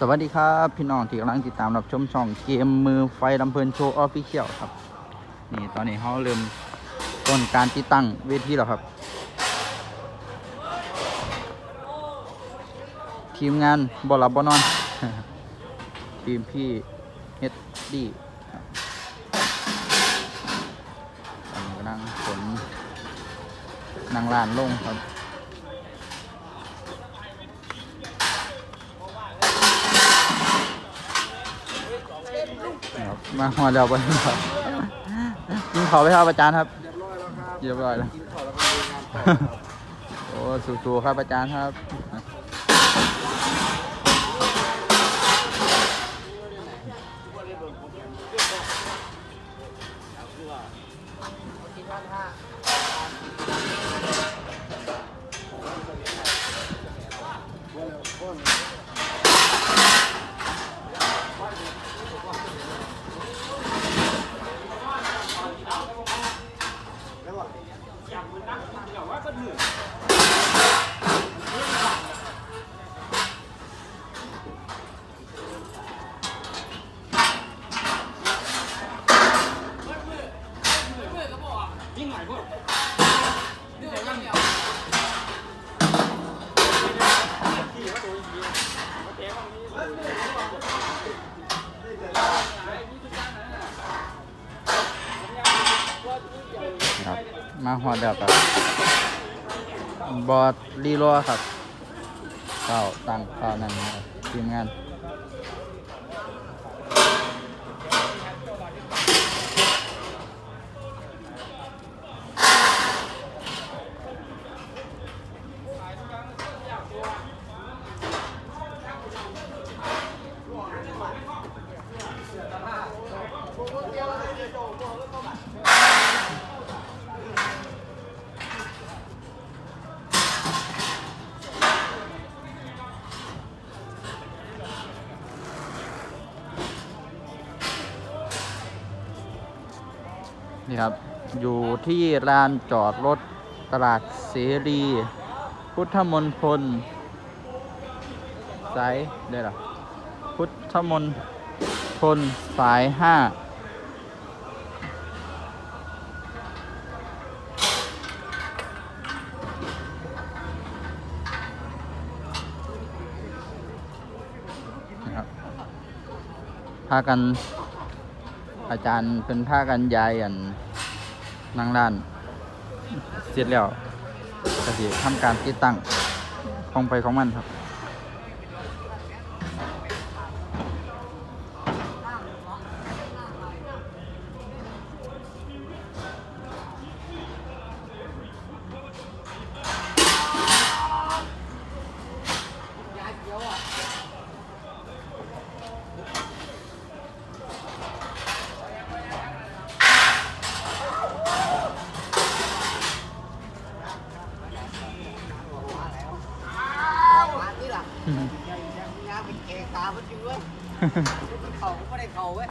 สวัสดีครับพี่น้องที่กำลังติดตามรับชมช่องเกมมือไฟลำเพลินโชว์ออฟฟิเชียลครับ นี่ตอนนี้เขาเริ่มต้นการติดตั้งเวทีแล้วครับ ทีมงานบอลับบอนอน ทีมพี่เฮดดี้กำลังขนนางลานลงครับ ครับ มาหัวเดียวไปครับกินขอไปครับอาจารย์ครับเรียบร้อยแล้วโอ้สู้ๆครับอาจารย์ครับ ครับ มาหัวเดียวกับบอดรีโลครับเก้าตั้งเก้านั่นครับทีมงาน นี่ครับ อยู่ที่ลานจอดรถตลาดเสรี พุทธมณฑลสายได้หรอพุทธมณฑลสายห้านะครับ พากันอาจารย์เป็นผ้ากันยายอันนั่งร้าน เสร็จแล้วก็สิทำการติดตั้งของไปของมันครับ เว้ยเขาก็ไม่ได้เขาเว้ย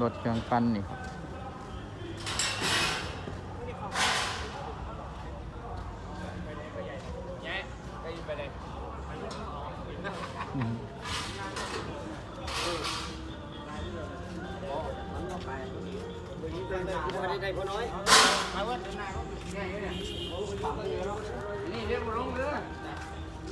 รถเครื่องปั้นนี่ครับอืมได้พอน้อยมาเว้ยนี่เรียกมาลงเรือ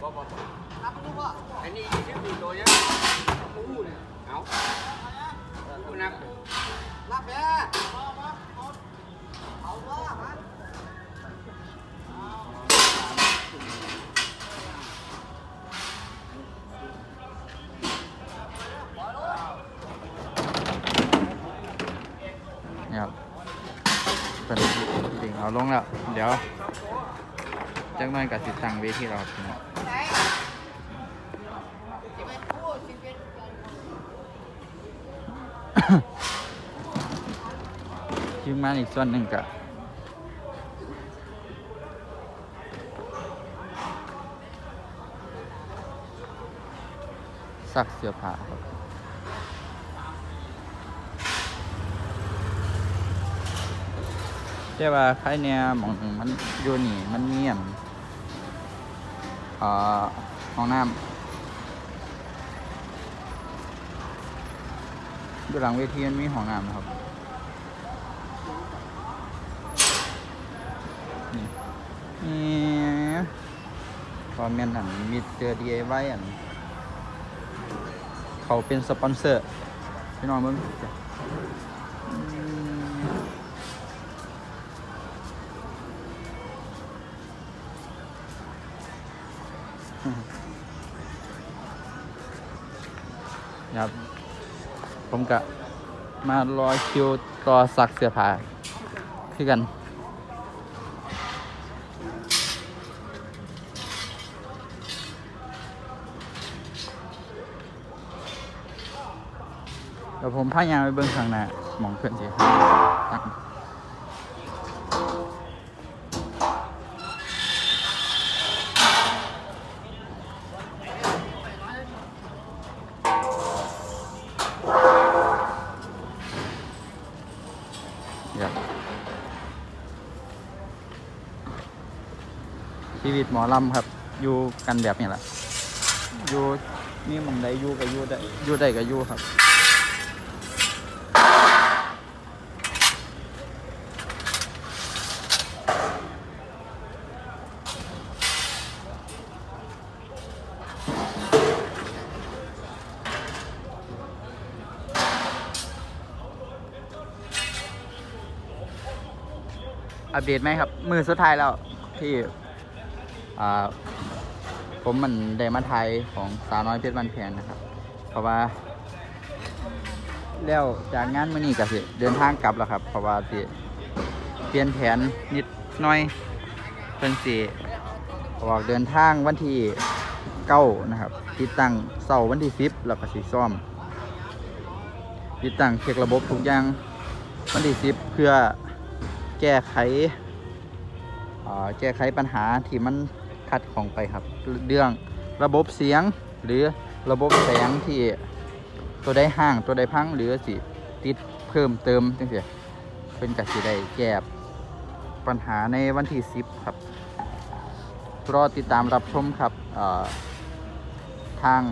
นมึงรับตัวก่อนรับรู้ป่อันนี้ยี่สิบสี่ตัวยังมูเนี่ยเอามูนับรับแม่เอาว่าฮะนี่ครับเป็นจริงเอาลงแล้ว เดี๋ยวจักหน่อยกับสิตังเวทีเราครับพี่น้อง ทีมงานอีกส่วนหนึ่งก็ซักเสื้อผ้าครับแต่ว่าใครเนี่ยมองมันอยู่นี่มันเงียบอ่อห้องน้ำอยู่หลังเวทีมันมีห้องน้ำนะครับ นี่นี่ คอมเมนต์อันมีเจอ DIY อันเขาเป็นสปอนเซอร์พี่น้องเบิ่งจ้ะครับ ผมกะมารอคิวรอสักเสื้อผ้าคือกัน เดี๋ยวผมพายางไปเบิ้งข้างหน้าหมองเพื่อนสิตั้งเดี๋ยวชีวิตหมอลำครับ อยู่กันแบบนี้แหละอยู่นี่มองใดอยู่ก็อยู่ได้อยู่ได้ก็อยู่ครับ อัปเดตไหมครับ มือสุดท้ายแล้วที่อ่าผมมันได้มาไทยของสาวน้อยเพชรบันแพงนะครับ เพราะว่า แล้วจากงานมื้อนี้ก็สิเดินทางกลับแล้วครับ เพราะว่าสิเปลี่ยนแผนนิดหน่อยเพิ่นสิออกเดินทางวันที่เก้านะครับติดตั้งเสาวันที่สิบแล้วก็สิซ่อมติดตั้งเช็คระบบทุกอย่างวันที่สิบเพื่อ แก้ไขแก้ไขปัญหาที่มันขัดของไปครับ เรื่องระบบเสียงหรือระบบแสงที่ตัวได้ห่างตัวได้พังหรือสิติดเพิ่มเติมจังซี่เป็นกสิได้แก้ปัญหาในวันที่ 10 ครับ รอติดตามรับชมครับทาง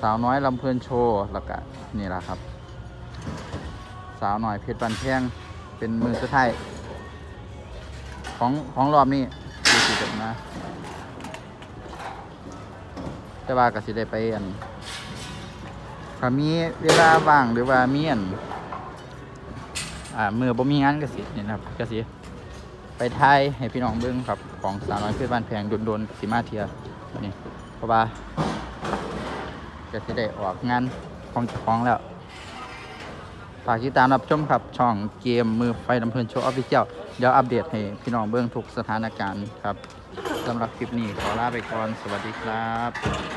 สาวน้อยลำเพลินโชว์แล้วก็นี่แหละครับ สาวน้อยเพชรบันแพง เป็นมือสุดท้ายของของรอบนี้ดูสิเด็นะแต่ว่าก็สิได้ไปอันถ้ามีเวลาว่างหรือว่ามีอันอ่ามือบ่มีงานก็สินี่นะครับก็สิไปทายให้พี่น้องเบิ่งครับของสาวน้อยเพื่อนบ้านแพงโดนๆสิมาเทียนี่เพราะว่าก็สิได้ออกงานของเจ้าของแล้ว ฝากติดตามรับชมครับ ช่องเกมมือไฟลำเพลินโชว์ออฟฟิเชียลเดี๋ยวอัปเดตให้พี่น้องเบื้องทุกสถานการณ์ครับสำหรับคลิปนี้ขอลาไปก่อน สวัสดีครับ